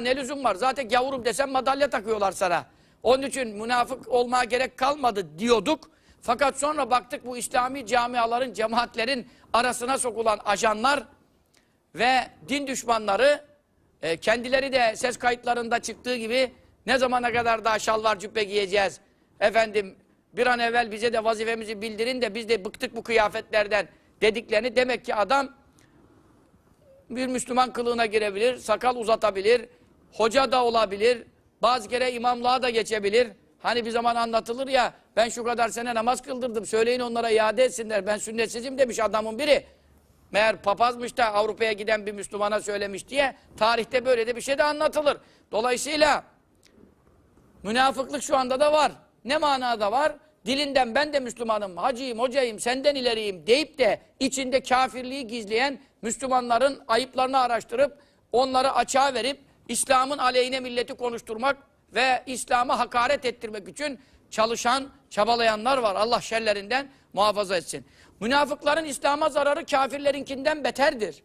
ne lüzum var? Zaten gavurum desem madalya takıyorlar sana. Onun için münafık olmaya gerek kalmadı diyorduk. Fakat sonra baktık bu İslami camiaların, cemaatlerin arasına sokulan ajanlar ve din düşmanları e, kendileri de ses kayıtlarında çıktığı gibi ne zamana kadar daha şalvar cübbe giyeceğiz? Efendim bir an evvel bize de vazifemizi bildirin de biz de bıktık bu kıyafetlerden dediklerini demek ki adam bir Müslüman kılığına girebilir, sakal uzatabilir, hoca da olabilir, bazı kere imamlığa da geçebilir. Hani bir zaman anlatılır ya, ben şu kadar sene namaz kıldırdım, söyleyin onlara iade etsinler, ben sünnetsizim demiş adamın biri. Meğer papazmış da Avrupa'ya giden bir Müslümana söylemiş diye, tarihte böyle de bir şey de anlatılır. Dolayısıyla, münafıklık şu anda da var. Ne manada var? Dilinden ben de Müslümanım, hacıyım, hocayım, senden ileriyim deyip de içinde kafirliği gizleyen Müslümanların ayıplarını araştırıp onları açığa verip İslam'ın aleyhine milleti konuşturmak ve İslam'a hakaret ettirmek için çalışan, çabalayanlar var. Allah şerlerinden muhafaza etsin. Münafıkların İslam'a zararı kafirlerinkinden beterdir.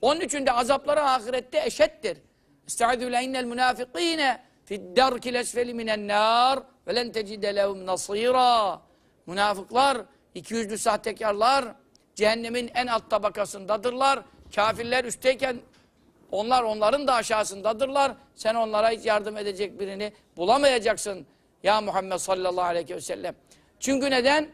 Onun için de azapları ahirette eşittir. Estaizu le innel münafikine fid derkil esfeli minen nar ve len tecide lehum nasira. Münafıklar, ikiyüzlü sahtekarlar cehennemin en alt tabakasındadırlar. Kafirler üstteyken onlar onların da aşağısındadırlar. Sen onlara hiç yardım edecek birini bulamayacaksın. Ya Muhammed sallallahu aleyhi ve sellem. Çünkü neden?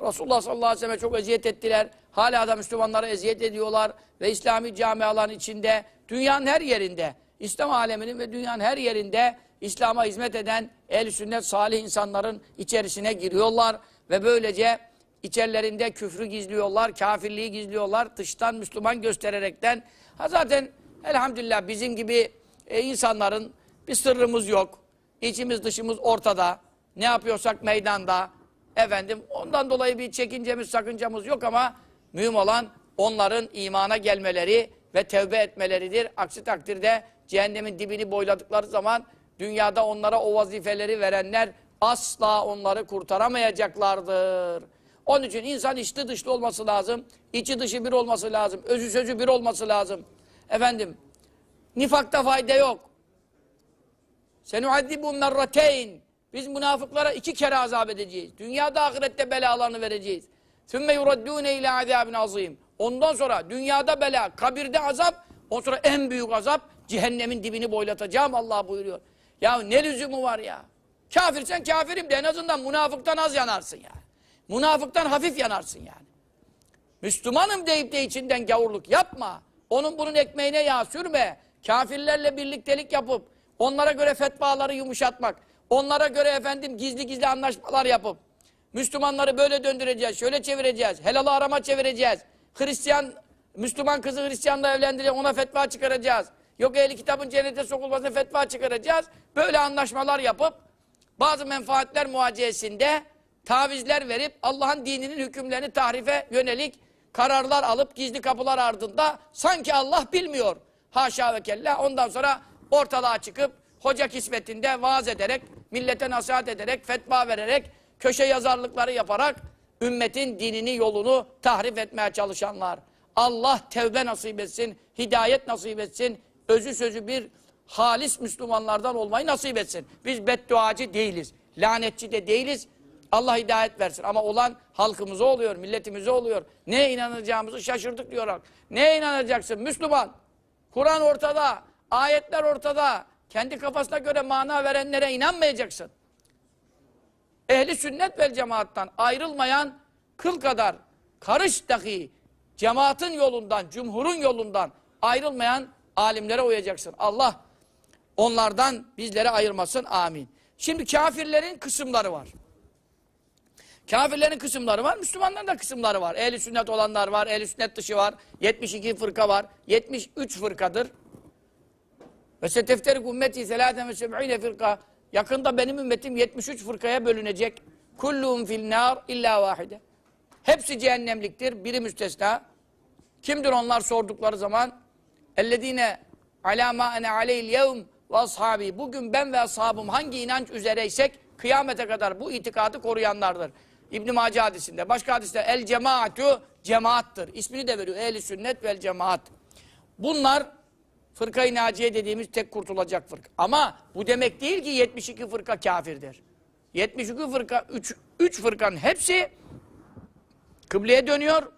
Resulullah sallallahu aleyhi ve sellem çok eziyet ettiler. Hala da Müslümanlara eziyet ediyorlar. Ve İslami camiaların içinde, dünyanın her yerinde, İslam aleminin ve dünyanın her yerinde İslam'a hizmet eden ehl sünnet salih insanların içerisine giriyorlar. Ve böylece içerilerinde küfrü gizliyorlar, kafirliği gizliyorlar. Dıştan Müslüman göstererekten. Ha zaten elhamdülillah bizim gibi e, insanların bir sırrımız yok. İçimiz dışımız ortada. Ne yapıyorsak meydanda. Efendim ondan dolayı bir çekincemiz, sakıncamız yok ama mühim olan onların imana gelmeleri ve tevbe etmeleridir. Aksi takdirde cehennemin dibini boyladıkları zaman dünyada onlara o vazifeleri verenler asla onları kurtaramayacaklardır. Onun için insan içli dışlı olması lazım. içi dışı bir olması lazım. Özü sözü bir olması lazım. Efendim nifakta fayda yok. Senuaddibu merrateyn. Biz münafıklara iki kere azap edeceğiz. Dünyada ahirette belalarını vereceğiz. Sümme yuraddûne ilâ azâbin azîm. Ondan sonra dünyada bela, kabirde azap, ondan sonra en büyük azap cehennemin dibini boylatacağım Allah buyuruyor. Ya ne lüzumu var ya? Kafirsen kafirim de en azından münafıktan az yanarsın yani. Münafıktan hafif yanarsın yani. Müslümanım deyip de içinden gavurluk yapma. Onun bunun ekmeğine yağ sürme. Kafirlerle birliktelik yapıp onlara göre fetvaları yumuşatmak. Onlara göre efendim gizli gizli anlaşmalar yapıp Müslümanları böyle döndüreceğiz, şöyle çevireceğiz, helalı arama çevireceğiz. Hristiyan, Müslüman kızı Hristiyanla evlendireceğiz, ona fetva çıkaracağız. Yok ehli kitabın cennete sokulmasına fetva çıkaracağız. Böyle anlaşmalar yapıp bazı menfaatler muhaciyesinde tavizler verip Allah'ın dininin hükümlerini tahrife yönelik kararlar alıp gizli kapılar ardında sanki Allah bilmiyor. Haşa ve kella ondan sonra ortalığa çıkıp hoca kismetinde vaaz ederek, millete nasihat ederek, fetva vererek, köşe yazarlıkları yaparak ümmetin dinini, yolunu tahrif etmeye çalışanlar. Allah tevbe nasip etsin, hidayet nasip etsin, özü sözü bir halis Müslümanlardan olmayı nasip etsin. Biz bedduacı değiliz, lanetçi de değiliz. Allah hidayet versin. Ama olan halkımıza oluyor, milletimize oluyor. Neye inanacağımızı şaşırdık diyorlar. Neye inanacaksın Müslüman? Kur'an ortada, ayetler ortada. Kendi kafasına göre mana verenlere inanmayacaksın. Ehli sünnet vel cemaattan ayrılmayan kıl kadar karış dahi cemaatin yolundan, cumhurun yolundan ayrılmayan alimlere uyacaksın. Allah onlardan bizleri ayırmasın. Amin. Şimdi kafirlerin kısımları var. Kafirlerin kısımları var, Müslümanların da kısımları var. Ehli sünnet olanlar var, ehli sünnet dışı var. 72 fırka var. 73 fırkadır. Ve setefterik ümmeti selâten ve seb'ine fırka. Yakında benim ümmetim 73 fırkaya bölünecek. Kulluhum fil nar illa vahide. Hepsi cehennemliktir, biri müstesna. Kimdir onlar sordukları zaman? Ellezine alâ mâ ene aleyhil yevm ve ashabi. Bugün ben ve ashabım hangi inanç üzereysek kıyamete kadar bu itikadı koruyanlardır. İbn-i Mace hadisinde. Başka hadiste el cemaatü cemaattır. İsmini de veriyor. Ehli sünnet vel cemaat. Bunlar Fırka-i Naciye dediğimiz tek kurtulacak fırka. Ama bu demek değil ki 72 fırka kafirdir. 72 fırka, 3, 3 fırkanın hepsi kıbleye dönüyor.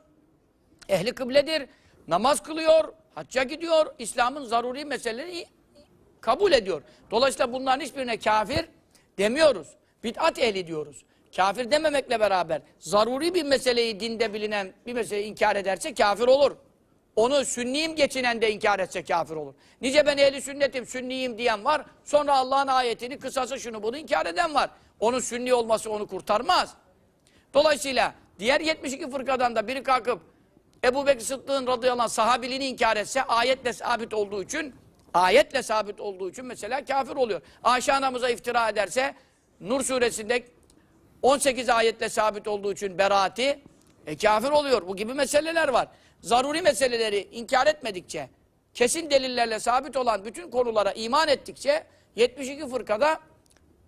Ehli kıbledir. Namaz kılıyor, hacca gidiyor. İslam'ın zaruri meseleleri kabul ediyor. Dolayısıyla bunların hiçbirine kafir demiyoruz. Bid'at ehli diyoruz. Kafir dememekle beraber zaruri bir meseleyi dinde bilinen bir meseleyi inkar ederse kafir olur. Onu sünniyim geçinen de inkar etse kafir olur. Nice ben ehli sünnetim, sünniyim diyen var. Sonra Allah'ın ayetini, kısası şunu bunu inkar eden var. Onun sünni olması onu kurtarmaz. Dolayısıyla diğer 72 fırkadan da biri kalkıp Ebu Bekir Sıddık'ın radıyallahu anh sahabiliğini inkar etse ayetle sabit olduğu için ayetle sabit olduğu için mesela kafir oluyor. Ayşe anamıza iftira ederse Nur suresinde 18 ayetle sabit olduğu için beraati e, kafir oluyor. Bu gibi meseleler var. Zaruri meseleleri inkar etmedikçe, kesin delillerle sabit olan bütün konulara iman ettikçe 72 fırkada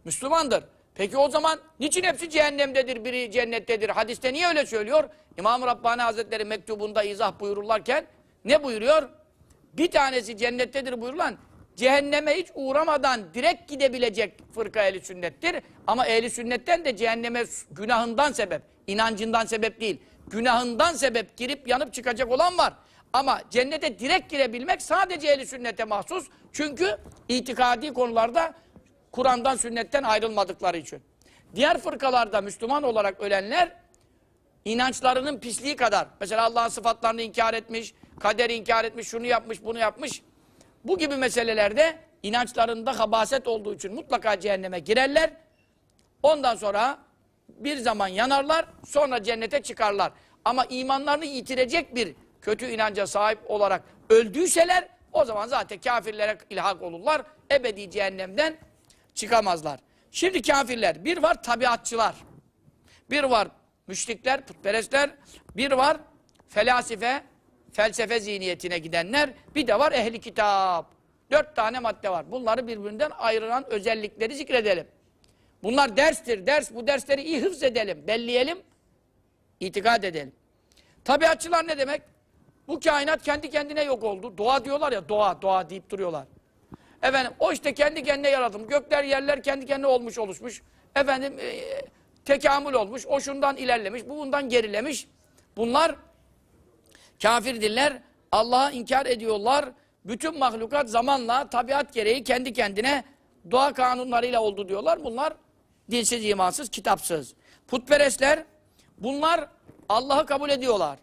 Müslümandır. Peki o zaman niçin hepsi cehennemdedir, biri cennettedir? Hadiste niye öyle söylüyor? İmam-ı Rabbani Hazretleri mektubunda izah buyururlarken ne buyuruyor? Bir tanesi cennettedir buyurulan cehenneme hiç uğramadan direkt gidebilecek fırka ehli sünnettir. Ama ehli sünnetten de cehenneme günahından sebep, inancından sebep değil, günahından sebep girip yanıp çıkacak olan var. Ama cennete direkt girebilmek sadece ehli sünnete mahsus. Çünkü itikadi konularda Kur'an'dan, sünnetten ayrılmadıkları için. Diğer fırkalarda Müslüman olarak ölenler inançlarının pisliği kadar. Mesela Allah'ın sıfatlarını inkar etmiş, kaderi inkar etmiş, şunu yapmış, bunu yapmış. Bu gibi meselelerde inançlarında habaset olduğu için mutlaka cehenneme girerler. Ondan sonra bir zaman yanarlar, sonra cennete çıkarlar. Ama imanlarını yitirecek bir kötü inanca sahip olarak öldüyseler o zaman zaten kafirlere ilhak olurlar. Ebedi cehennemden çıkamazlar. Şimdi kafirler, bir var tabiatçılar, bir var müşrikler, putperestler, bir var felasife, felsefe zihniyetine gidenler, bir de var ehli kitap. Dört tane madde var. Bunları birbirinden ayıran özellikleri zikredelim. Bunlar derstir, ders. Bu dersleri iyi hıfz edelim, belleyelim, itikad edelim. Tabiatçılar ne demek? Bu kainat kendi kendine yok oldu. Doğa diyorlar ya, doğa, doğa deyip duruyorlar. Efendim o işte kendi kendine yaratım. Gökler yerler kendi kendine olmuş oluşmuş. Efendim e, tekamül olmuş. O şundan ilerlemiş. Bu bundan gerilemiş. Bunlar kafirdirler. Allah'ı inkar ediyorlar. Bütün mahlukat zamanla tabiat gereği kendi kendine doğa kanunlarıyla oldu diyorlar. Bunlar dinsiz, imansız, kitapsız. Putperestler bunlar Allah'ı kabul ediyorlar.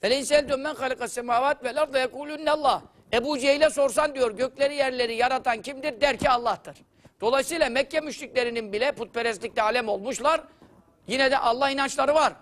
Feleysel dönmen halikas semavat vel arda yekulünne Allah. Ebu Cehil'e sorsan diyor gökleri yerleri yaratan kimdir? Der ki Allah'tır. Dolayısıyla Mekke müşriklerinin bile putperestlikte alem olmuşlar. Yine de Allah inançları var.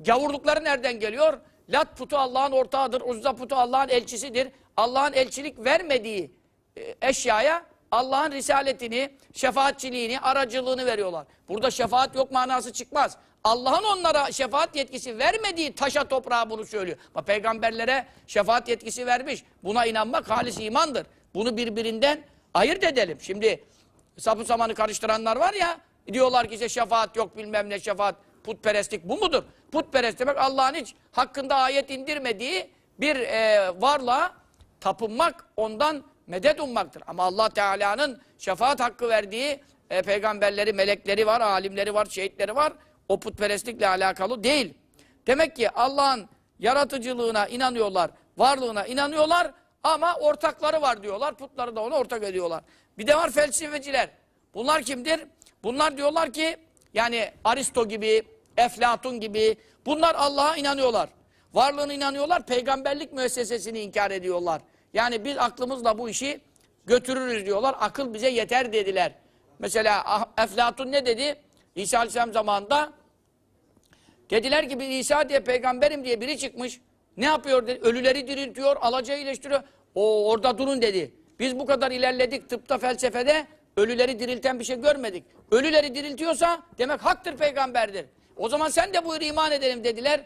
Gavurlukları nereden geliyor? Lat putu Allah'ın ortağıdır. Uzza putu Allah'ın elçisidir. Allah'ın elçilik vermediği e, eşyaya Allah'ın risaletini, şefaatçiliğini, aracılığını veriyorlar. Burada şefaat yok manası çıkmaz. Allah'ın onlara şefaat yetkisi vermediği taşa toprağa bunu söylüyor. Ama peygamberlere şefaat yetkisi vermiş. Buna inanmak halis imandır. Bunu birbirinden ayırt edelim. Şimdi sapı samanı karıştıranlar var ya, diyorlar ki işte şefaat yok bilmem ne şefaat, putperestlik bu mudur? Putperest demek Allah'ın hiç hakkında ayet indirmediği bir e, varlığa tapınmak, ondan medet ummaktır. Ama Allah Teala'nın şefaat hakkı verdiği e, peygamberleri, melekleri var, alimleri var, şehitleri var. O putperestlikle alakalı değil. Demek ki Allah'ın yaratıcılığına inanıyorlar, varlığına inanıyorlar ama ortakları var diyorlar. Putları da ona ortak ediyorlar. Bir de var felsefeciler. Bunlar kimdir? Bunlar diyorlar ki yani Aristo gibi, Eflatun gibi bunlar Allah'a inanıyorlar. Varlığına inanıyorlar, peygamberlik müessesesini inkar ediyorlar. Yani biz aklımızla bu işi götürürüz diyorlar. Akıl bize yeter dediler. Mesela Ah- Eflatun ne dedi? İsa Aleyhisselam zamanında dediler ki bir İsa diye peygamberim diye biri çıkmış. Ne yapıyor dedi. Ölüleri diriltiyor, alacağı iyileştiriyor. O orada durun dedi. Biz bu kadar ilerledik tıpta, felsefede ölüleri dirilten bir şey görmedik. Ölüleri diriltiyorsa demek haktır peygamberdir. O zaman sen de buyur iman edelim dediler.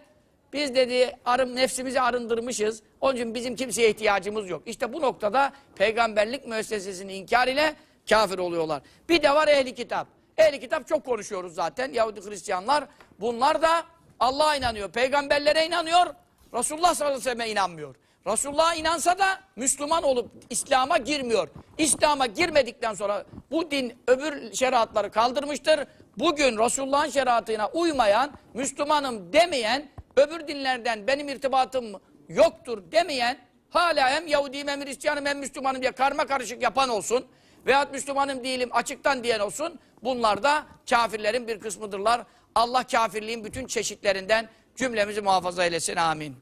Biz dedi arım nefsimizi arındırmışız. Onun için bizim kimseye ihtiyacımız yok. İşte bu noktada peygamberlik müessesesini inkar ile kafir oluyorlar. Bir de var ehli kitap. Ehli kitap çok konuşuyoruz zaten. Yahudi Hristiyanlar. Bunlar da Allah'a inanıyor. Peygamberlere inanıyor. Resulullah sallallahu aleyhi ve sellem'e inanmıyor. Resulullah'a inansa da Müslüman olup İslam'a girmiyor. İslam'a girmedikten sonra bu din öbür şeriatları kaldırmıştır. Bugün Resulullah'ın şeriatına uymayan, Müslümanım demeyen, öbür dinlerden benim irtibatım yoktur demeyen, hala hem Yahudiyim hem Hristiyanım hem Müslümanım diye karma karışık yapan olsun veyahut Müslümanım değilim açıktan diyen olsun, bunlar da kafirlerin bir kısmıdırlar. Allah kafirliğin bütün çeşitlerinden cümlemizi muhafaza eylesin. Amin.